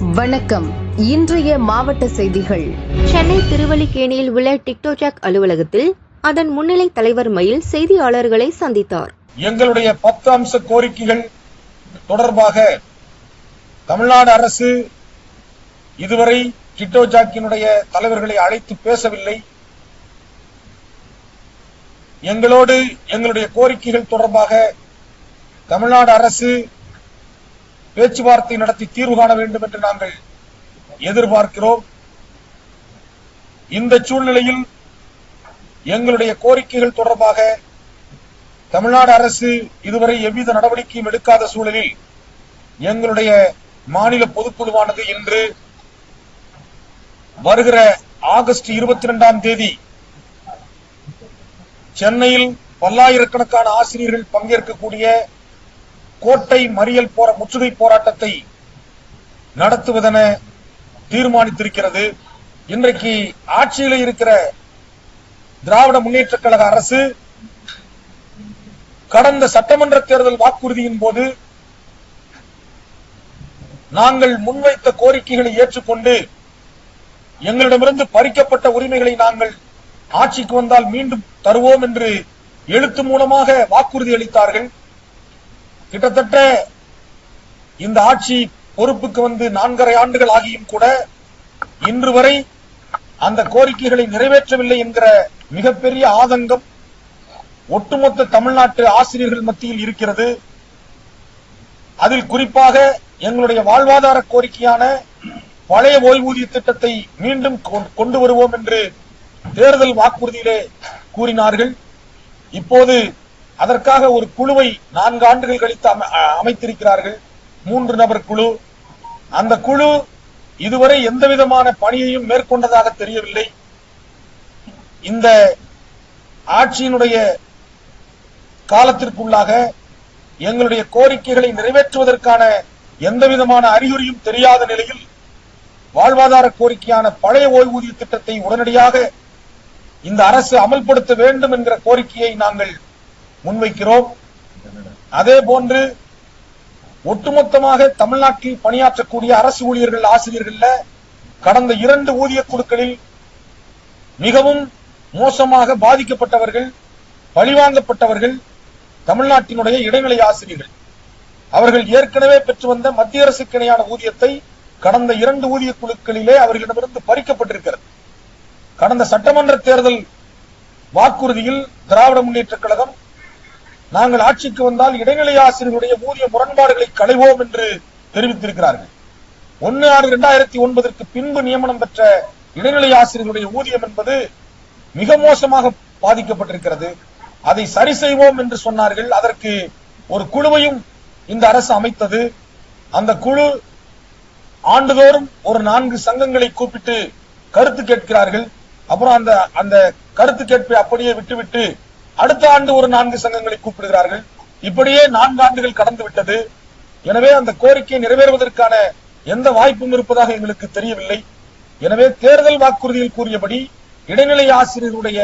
வணக்கம். இன்றைய மாவட்ட செய்திகள். சென்னை திருவல்லிக்கேணியில் உள்ள டிக்டோஜாக் அலுவலகத்தில் அதன் முன்னிலை தலைவர் மயில் செய்தியாளர்களை சந்தித்தார். எங்களுடைய பத்து அம்ச கோரிக்கைகள் தொடர்பாக தமிழ்நாடு அரசு இதுவரை கிட்டோஜாக்கினுடைய தலைவர்களை அழைத்து பேசவில்லை. எங்களோடு எங்களுடைய கோரிக்கைகள் தொடர்பாக தமிழ்நாடு அரசு பேச்சுவார்த்தை நடத்தி தீர்வு காண வேண்டும் என்று நாங்கள் எதிர்பார்க்கிறோம். இந்த சூழ்நிலையில் எங்களுடைய கோரிக்கைகள் தொடர்பாக தமிழ்நாடு அரசு இதுவரை எவ்வித நடவடிக்கையும் எடுக்காத சூழலில் எங்களுடைய மாநில பொதுக்குழுவானது இன்று வருகிற ஆகஸ்ட் இருபத்தி இரண்டாம் தேதி சென்னையில் பல்லாயிரக்கணக்கான ஆசிரியர்கள் பங்கேற்கக்கூடிய கோட்டை மறியல் போற முற்றுகை போராட்டத்தை நடத்துவதென தீர்மானித்திருக்கிறது. இன்றைக்கு ஆட்சியில் இருக்கிற திராவிட முன்னேற்ற கழக அரசு கடந்த சட்டமன்ற தேர்தல் வாக்குறுதியின் போது நாங்கள் முன்வைத்த கோரிக்கைகளை ஏற்றுக்கொண்டு எங்களிடமிருந்து பறிக்கப்பட்ட உரிமைகளை நாங்கள் ஆட்சிக்கு வந்தால் மீண்டும் தருவோம் என்று எழுத்து மூலமாக வாக்குறுதி அளித்தார்கள். கிட்டத்தட்ட இந்த ஆட்சி பொறுப்புக்கு வந்து நான்கரை ஆண்டுகள் ஆகியும் கூட இன்று வரை அந்த கோரிக்கைகளை நிறைவேற்றவில்லை என்கிற மிகப்பெரிய ஆதங்கம் ஒட்டுமொத்த தமிழ்நாட்டு ஆசிரியர்கள் மத்தியில் இருக்கிறது. அதில் குறிப்பாக எங்களுடைய வாழ்வாதார கோரிக்கையான பழைய ஓய்வூதிய திட்டத்தை மீண்டும் கொண்டு வருவோம் என்று தேர்தல் வாக்குறுதியிலே கூறினார்கள். இப்போது அதற்காக ஒரு குழுவை நான்கு ஆண்டுகள் கழித்து அமைத்திருக்கிறார்கள். மூன்று நபர் குழு. அந்த குழு இதுவரை எந்த விதமான பணியையும் மேற்கொண்டதாக தெரியவில்லை. இந்த ஆட்சியினுடைய காலத்திற்குள்ளாக எங்களுடைய கோரிக்கைகளை நிறைவேற்றுவதற்கான எந்த விதமான அறிகுறியும் தெரியாத நிலையில் வாழ்வாதார கோரிக்கையான பழைய ஓய்வூதிய திட்டத்தை உடனடியாக இந்த அரசு அமல்படுத்த வேண்டும் என்கிற கோரிக்கையை நாங்கள் முன்வைக்கிறோம். அதே போன்று ஒட்டுமொத்தமாக தமிழ்நாட்டில் பணியாற்றக்கூடிய அரசு ஊழியர்கள் ஆசிரியர்கள்ல கடந்த இரண்டு ஊதிய குழுக்களில் மிகவும் மோசமாக பாதிக்கப்பட்டவர்கள் பழிவாங்கப்பட்டவர்கள் தமிழ்நாட்டினுடைய இடைநிலை ஆசிரியர்கள். அவர்கள் ஏற்கனவே பெற்று வந்த மத்திய அரசுக்கு இணையான ஊதியத்தை கடந்த இரண்டு ஊதிய குழுக்களிலே அவர்களிடமிருந்து பறிக்கப்பட்டிருக்கிறது. கடந்த சட்டமன்ற தேர்தல் வாக்குறுதியில் திராவிட முன்னேற்ற கழகம் நாங்கள் ஆட்சிக்கு வந்தால் இடைநிலை ஆசிரியர்களுடைய ஊதிய முரண்பாடுகளை களைவோம் என்று தெரிவித்திருக்கிறார்கள். ஒன்னு ஆறு இரண்டாயிரத்தி ஒன்பதற்கு பின்பு நியமனம் பெற்ற இடைநிலை ஆசிரியர்களுடைய ஊதியம் என்பது மிக மோசமாக பாதிக்கப்பட்டிருக்கிறது. அதை சரி செய்வோம் என்று சொன்னார்கள். அதற்கு ஒரு குழுவையும் இந்த அரசு அமைத்தது. அந்த குழு ஆண்டுதோறும் ஒரு நான்கு சங்கங்களை கூப்பிட்டு கருத்து கேட்கிறார்கள். அப்புறம் அந்த அந்த கருத்து கேட்பை அப்படியே விட்டுவிட்டு அடுத்த ஆண்டு ஒரு நான்கு சங்கங்களை கூப்பிடுகிறார்கள். இப்படியே நான்கு ஆண்டுகள் கடந்து விட்டது. எனவே அந்த கோரிக்கை நிறைவேறுவதற்கான எந்த வாய்ப்பும் இருப்பதாக எங்களுக்கு தெரியவில்லை. எனவே தேர்தல் வாக்குறுதியில் கூறியபடி இடைநிலை ஆசிரியருடைய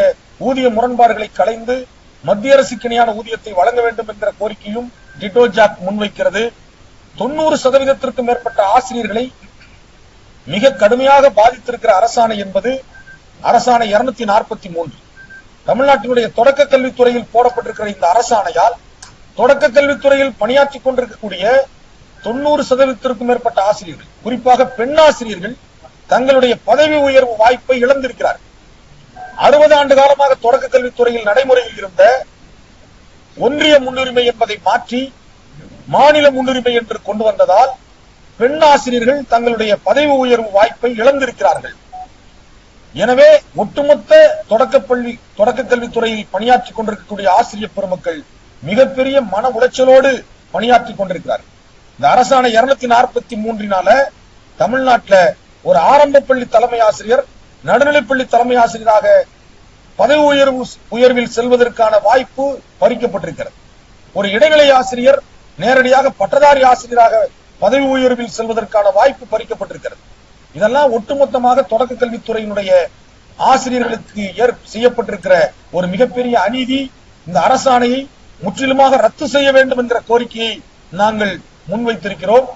ஊதிய முரண்பாடுகளை களைந்து மத்திய அரசுக்கு இணையான ஊதியத்தை வழங்க வேண்டும் என்ற கோரிக்கையும் டிட்டோ ஜாக் முன்வைக்கிறது. தொண்ணூறு சதவீதத்திற்கும் மேற்பட்ட ஆசிரியர்களை மிக கடுமையாக பாதித்திருக்கிற அரசாணை என்பது அரசாணை இருநூத்தி நாற்பத்தி மூன்று. தமிழ்நாட்டினுடைய தொடக்க கல்வித்துறையில் போடப்பட்டிருக்கிற இந்த அரசாணையால் தொடக்க கல்வித்துறையில் பணியாற்றிக் கொண்டிருக்கக்கூடிய தொண்ணூறு சதவீதத்திற்கும் மேற்பட்ட ஆசிரியர்கள் குறிப்பாக பெண் ஆசிரியர்கள் தங்களுடைய பதவி உயர்வு வாய்ப்பை இழந்திருக்கிறார்கள். அறுபது ஆண்டு காலமாக தொடக்க கல்வித்துறையில் நடைமுறையில் இருந்த ஒன்றிய முன்னுரிமை என்பதை மாற்றி மாநில முன்னுரிமை என்று கொண்டு வந்ததால் பெண் ஆசிரியர்கள் தங்களுடைய பதவி உயர்வு வாய்ப்பை இழந்திருக்கிறார்கள். எனவே ஒட்டுமொத்த தொடக்கப்பள்ளி தொடக்க கல்வித்துறையில் பணியாற்றிக் கொண்டிருக்கக்கூடிய ஆசிரியர் பெருமக்கள் மிகப்பெரிய மன உளைச்சலோடு பணியாற்றிக் கொண்டிருக்கிறார்கள் இந்த அரசாணை இருநூத்தி நாற்பத்தி மூன்றினால தமிழ்நாட்டில் ஒரு ஆரம்ப பள்ளி தலைமை ஆசிரியர் நடுநிலைப்பள்ளி தலைமை ஆசிரியராக பதவி உயர்வு உயர்வில் செல்வதற்கான வாய்ப்பு பறிக்கப்பட்டிருக்கிறது. ஒரு இடைநிலை ஆசிரியர் நேரடியாக பட்டதாரி ஆசிரியராக பதவி உயர்வில் செல்வதற்கான வாய்ப்பு பறிக்கப்பட்டிருக்கிறது. இதெல்லாம் ஒட்டுமொத்தமாக தொடக்க கல்வித்துறையினுடைய ஆசிரியர்களுக்கு ஏற் செய்யப்பட்டிருக்கிற ஒரு மிகப்பெரிய அநீதி. இந்த அரசாணையை முற்றிலுமாக ரத்து செய்ய வேண்டும் என்கிற கோரிக்கையை நாங்கள் முன்வைத்திருக்கிறோம்.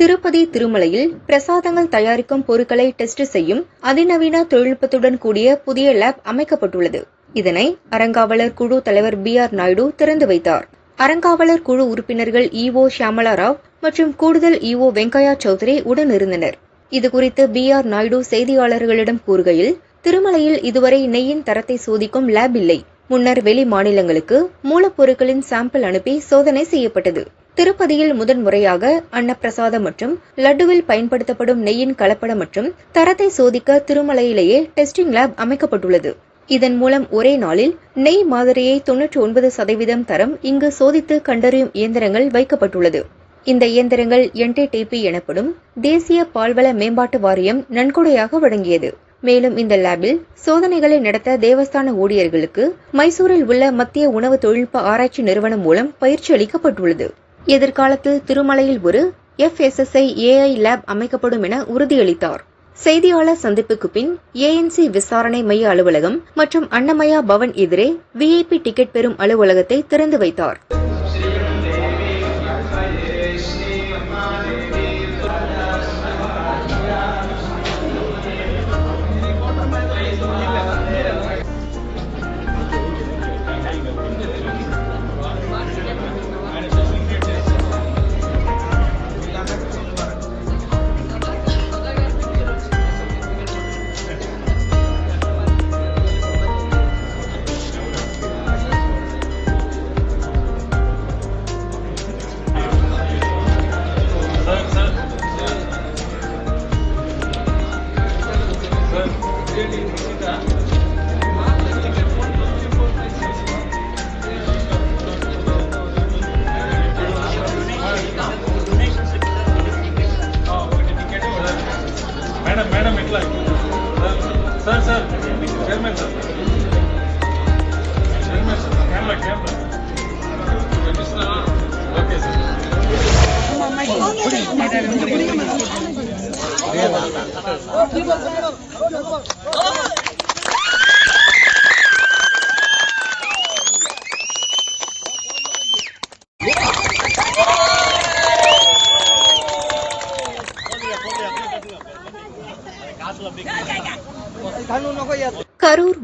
திருப்பதி திருமலையில் பிரசாதங்கள் தயாரிக்கும் பொருட்களை டெஸ்ட் செய்யும் அதிநவீன தொழில்நுட்பத்துடன் கூடிய புதிய லேப் அமைக்கப்பட்டுள்ளது. இதனை அறங்காவலர் குழு தலைவர் பி ஆர் நாயுடு திறந்து வைத்தார். அறங்காவலர் குழு உறுப்பினர்கள் இஓ ஷியாமலா ராவ் மற்றும் கூடுதல் இஓ வெங்கையா சௌத்ரி உடன் இருந்தனர். இதுகுறித்து பி ஆர் நாயுடு செய்தியாளர்களிடம் கூறுகையில் திருமலையில் இதுவரை நெய்யின் தரத்தை சோதிக்கும் லேப் இல்லை. முன்னர் வெளி மாநிலங்களுக்கு மூலப்பொருட்களின் சாம்பிள் அனுப்பி சோதனை செய்யப்பட்டது. திருப்பதியில் முதன் முறையாக அன்னப்பிரசாதம் மற்றும் லட்டுவில் பயன்படுத்தப்படும் நெய்யின் கலப்படம் மற்றும் தரத்தை சோதிக்க திருமலையிலேயே டெஸ்டிங் லேப் அமைக்கப்பட்டுள்ளது. இதன் மூலம் ஒரே நாளில் நெய் மாதிரியை தொன்னூற்றி ஒன்பது சதவீதம் தரம் இங்கு சோதித்து கண்டறியும் இயந்திரங்கள் வைக்கப்பட்டுள்ளது. இந்த இயந்திரங்கள் என்டிடிபி எனப்படும் தேசிய பால்வள மேம்பாட்டு வாரியம் நன்கொடையாக வழங்கியது. மேலும் இந்த லேபில் சோதனைகளை நடத்த தேவஸ்தான ஊழியர்களுக்கு மைசூரில் உள்ள மத்திய உணவு தொழில்நுட்ப ஆராய்ச்சி நிறுவனம் மூலம் பயிற்சி அளிக்கப்பட்டுள்ளது. எதிர்காலத்தில் திருமலையில் ஒரு எஃப்எஸ்எஸ்ஐ ஏஐ லேப் அமைக்கப்படும் என உறுதியளித்தார். செய்தியாளர் சந்திப்புக்கு பின் ஏஎன்சி விசாரணை மைய அலுவலகம் மற்றும் அன்னமயா பவன் எதிரே விஐபி டிக்கெட் பெறும் அலுவலகத்தை திறந்து வைத்தார்.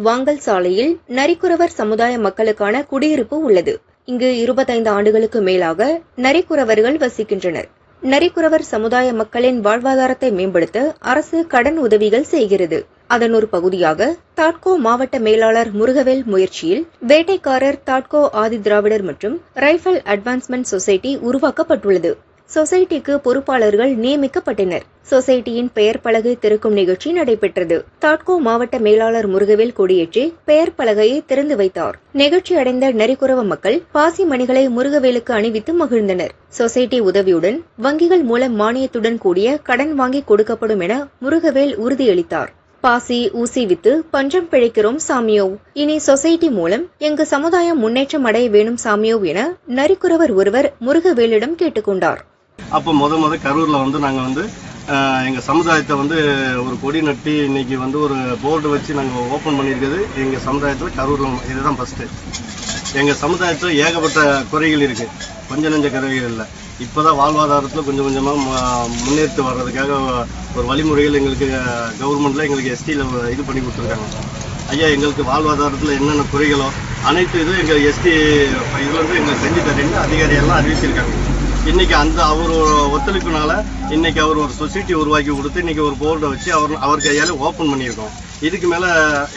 வாங்கல் சாலையில் நரிக்குறவர் சமுதாய மக்களுக்கான குடியிருப்பு உள்ளது. இங்கு இருபத்தைந்து ஆண்டுகளுக்கு மேலாக நரிக்குறவர்கள் வசிக்கின்றனர். நரிக்குறவர் சமுதாய மக்களின் வாழ்வாதாரத்தை மேம்படுத்த அரசு கடன் உதவிகள் செய்கிறது. அதன் ஒரு பகுதியாக தாட்கோ மாவட்ட மேலாளர் முருகவேல் முயற்சியில் வேட்டைக்காரர் தாட்கோ ஆதி திராவிடர் மற்றும் ரைஃபிள் அட்வான்ஸ்மெண்ட் சொசைட்டி உருவாக்கப்பட்டுள்ளது. சொசைட்டிக்கு பொறுப்பாளர்கள் நியமிக்கப்பட்டனர். சொசைட்டியின் பெயர் பலகை திறக்கும் நிகழ்ச்சி நடைபெற்றது. தாட்கோ மாவட்ட மேலாளர் முருகவேல் கொடியேற்றி பெயர் பலகையை திறந்து வைத்தார். நிகழ்ச்சி அடைந்த நரிக்குறவ மக்கள் பாசி மணிகளை முருகவேலுக்கு அணிவித்து மகிழ்ந்தனர். சொசைட்டி உதவியுடன் வங்கிகள் மூலம் மானியத்துடன் கூடிய கடன் வாங்கி கொடுக்கப்படும் என முருகவேல் உறுதியளித்தார். பாசி ஊசி வித்து பஞ்சம் பிழைக்கிறோம் சாமியோ. இனி சொசைட்டி மூலம் எங்கு சமுதாயம் முன்னேற்றம் அடைய வேணும் சாமியோ என நரிக்குறவர் ஒருவர் முருகவேலிடம் கேட்டுக்கொண்டார். அப்போ முத முத கரூரில் வந்து நாங்கள் வந்து எங்கள் சமுதாயத்தை வந்து ஒரு கொடி நட்டி இன்னைக்கு வந்து ஒரு போர்டு வச்சு நாங்கள் ஓப்பன் பண்ணியிருக்கிறது எங்கள் சமுதாயத்தில் கரூரில் இதுதான் ஃபஸ்ட்டு எங்கள் சமுதாயத்தில் ஏகப்பட்ட குறைகள் இருக்குது கொஞ்சம் நெஞ்ச குறைகள் இல்லை. இப்போ தான் வாழ்வாதாரத்தில் கொஞ்சம் கொஞ்சமாக முன்னேற்று வர்றதுக்காக ஒரு வழிமுறைகள் எங்களுக்கு கவர்மெண்ட்டில் எங்களுக்கு எஸ்டியில் இது பண்ணி கொடுத்துருக்காங்க. ஐயா எங்களுக்கு வாழ்வாதாரத்தில் என்னென்ன குறைகளோ அனைத்து இதுவும் எங்கள் எஸ்டி இதுலேருந்து எங்களுக்கு செஞ்சு தரேன்னு அதிகாரியெல்லாம் அறிவிச்சிருக்காங்க. இன்னைக்கு அந்த அவர் ஒத்துழைப்புனால இன்னைக்கு அவர் ஒரு சொசைட்டி உருவாக்கி கொடுத்து இன்னைக்கு ஒரு போர்டை வச்சு அவர் அவர் கையால் ஓப்பன் பண்ணியிருக்கோம். இதுக்கு மேலே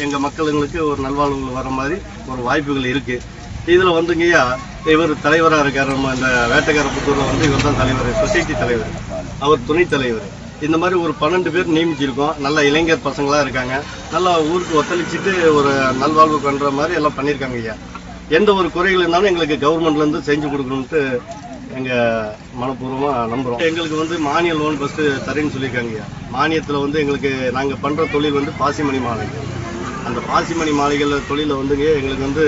எங்கள் மக்களுங்களுக்கு ஒரு நல்வாழ்வுகள் வர மாதிரி ஒரு வாய்ப்புகள் இருக்குது இதில் வந்துங்கய்யா இவர் தலைவராக இருக்கார் நம்ம இந்த வேட்டைக்கார வந்து இவர் தான் தலைவர் சொசைட்டி தலைவர். அவர் துணைத் தலைவர். இந்த மாதிரி ஒரு பன்னெண்டு பேர் நியமிச்சிருக்கோம். நல்ல இளைஞர் பசங்களாக இருக்காங்க. நல்லா ஊருக்கு ஒத்துழைச்சிட்டு ஒரு நல்வாழ்வு பண்ணுற மாதிரி எல்லாம் பண்ணியிருக்காங்க ஐயா. எந்த ஒரு குறைகள் இருந்தாலும் எங்களுக்கு கவர்மெண்ட்லேருந்து செஞ்சு கொடுக்கணும்ட்டு எங்க மனப்பூர்வமா நம்புறோம். எங்களுக்கு வந்து மானிய லோன் ஃபர்ஸ்ட் தரேன்னு சொல்லியிருக்காங்க மானியத்துல வந்து எங்களுக்கு நாங்க பண்ற தொழில் வந்து பாசிமணி மாலை அந்த பாசிமணி மாலைகள் தொழில வந்துங்க எங்களுக்கு வந்து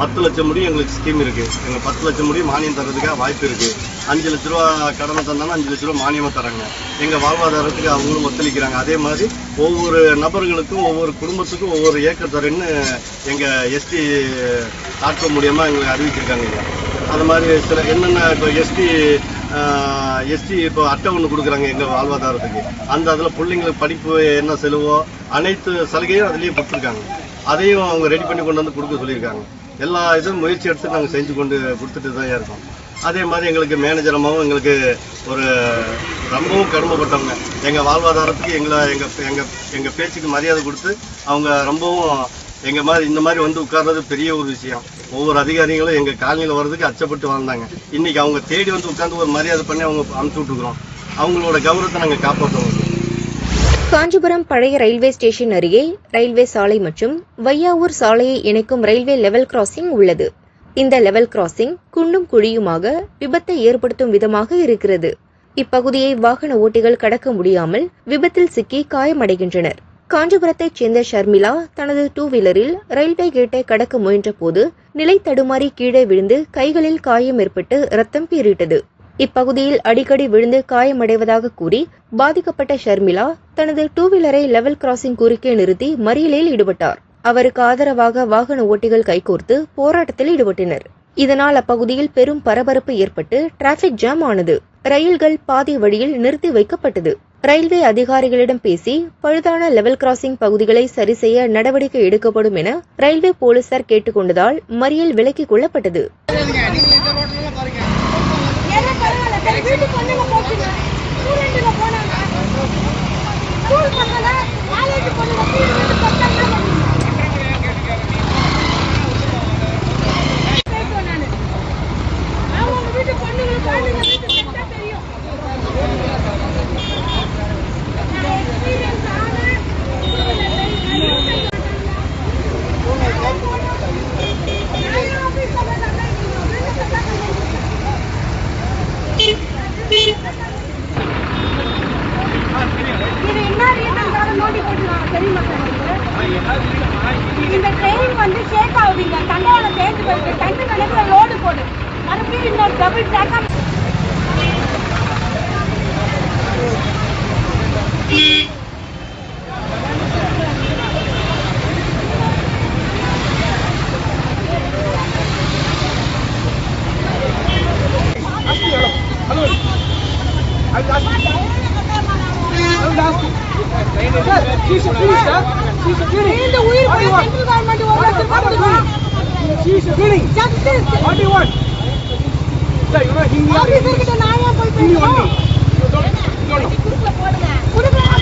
பத்து லட்சம் முடியும் எங்களுக்கு ஸ்கீம் இருக்கு. எங்களுக்கு பத்து லட்சம் முடியும் மானியம் தரதுக்காக வாய்ப்பு இருக்கு. அஞ்சு லட்ச ரூபா கடனை தந்தாலும் அஞ்சு லட்ச ரூபா மானியமா தராங்க. எங்க வாழ்வாதாரத்துக்கு அவங்களும் ஒத்துழைக்கிறாங்க. அதே மாதிரி ஒவ்வொரு நபர்களுக்கும் ஒவ்வொரு குடும்பத்துக்கும் ஒவ்வொரு ஏக்கர் தரேன்னு எங்க எஸ்டி ஆட்கோ மூலியமா எங்களுக்கு அறிவிச்சிருக்காங்க அந்த மாதிரி சில என்னென்ன இப்போ எஸ்டி எஸ்டி இப்போ அட்டை ஒன்று கொடுக்குறாங்க எங்கள் வாழ்வாதாரத்துக்கு. அந்த அதில் பிள்ளைங்களுக்கு படிப்பு என்ன செலவோ அனைத்து சலுகையும் அதுலேயும் கொடுத்துருக்காங்க. அதையும் அவங்க ரெடி பண்ணி கொண்டு வந்து கொடுக்க சொல்லியிருக்காங்க. எல்லா இதுவும் முயற்சி எடுத்து நாங்கள் செஞ்சு கொண்டு கொடுத்துட்டு தான் இருக்கோம். அதே மாதிரி எங்களுக்கு மேனேஜர் அம்மாவும் எங்களுக்கு ஒரு ரொம்பவும் கடமைப்பட்டவங்க. எங்கள் வாழ்வாதாரத்துக்கு எங்களை எங்கள் எங்கள் எங்கள் பேச்சுக்கு மரியாதை கொடுத்து அவங்க ரொம்பவும் எங்க மாதிரி இந்த மாதிரி வந்து உட்கார்றது பெரிய ஒரு விஷயம். ஒவ்வொரு அதிகாரிகளும் எங்க காலனியில் வர்றதுக்கு அச்சப்பட்டு வந்தாங்க இன்னைக்கு அவங்க தேடி வந்து உட்கார்ந்து ஒரு மரியாதை பண்ணி அவங்க அனுப்பிச்சு விட்டுக்கிறோம் அவங்களோட கௌரவத்தை நாங்க காப்பாற்றுவோம் காஞ்சிபுரம் பழைய ரயில்வே ஸ்டேஷன் அருகே ரயில்வே சாலை மற்றும் வையாவூர் சாலையை இணைக்கும் ரயில்வே லெவல் கிராசிங் உள்ளது. இந்த லெவல் கிராசிங் குண்டும் குழியுமாக விபத்தை ஏற்படுத்தும் விதமாக இருக்கிறது. இப்பகுதியை வாகன ஓட்டிகள் கடக்க முடியாமல் விபத்தில் சிக்கி காயமடைகின்றனர். காஞ்சிபுரத்தைச் சேர்ந்த ஷர்மிளா தனது டூ வீலரில் ரயில்வே கேட்டை கடக்க முயன்றபோது நிலை தடுமாறி கீழே விழுந்து கைகளில் காயம் ஏற்பட்டு ரத்தம் பீறிட்டது. இப்பகுதியில் அடிக்கடி விழுந்து காயமடைவதாக கூறி பாதிக்கப்பட்ட ஷர்மிளா தனது டூ வீலரை லெவல் கிராசிங் குறுக்கே நிறுத்தி மறியலில் ஈடுபட்டார். அவருக்கு ஆதரவாக வாகன ஓட்டிகள் கைகோர்த்து போராட்டத்தில் ஈடுபட்டனர். இதனால் அப்பகுதியில் பெரும் பரபரப்பு ஏற்பட்டு டிராபிக் ஜாம் ஆனது. ரயில்கள் பாதி வழியில் நிறுத்தி வைக்கப்பட்டது. ரயில்வே அதிகாரிகளிடம் பேசி பழுதான லெவல் கிராசிங் பகுதிகளை சரி செய்ய நடவடிக்கை எடுக்கப்படும் என ரயில்வே போலீசார் கேட்டுக்கொண்டதால் மறியல் விலக்கிக் கொள்ளப்பட்டது. வீட்டுக்கு பொண்ணுங்க போச்சுங்க. ஸ்டூடெண்ட்டுங்க போனாங்க. ஸ்கூல் பசங்க இந்த உயிர் போய் சென்ட்ரல் கவர்மெண்ட் ஒரு லட்சம் கொடுத்துருக்கோம் ஆபீசர் கிட்ட நான் ஏன் போய் பேசணும்? கொடுக்கல, நான் போடாதீங்க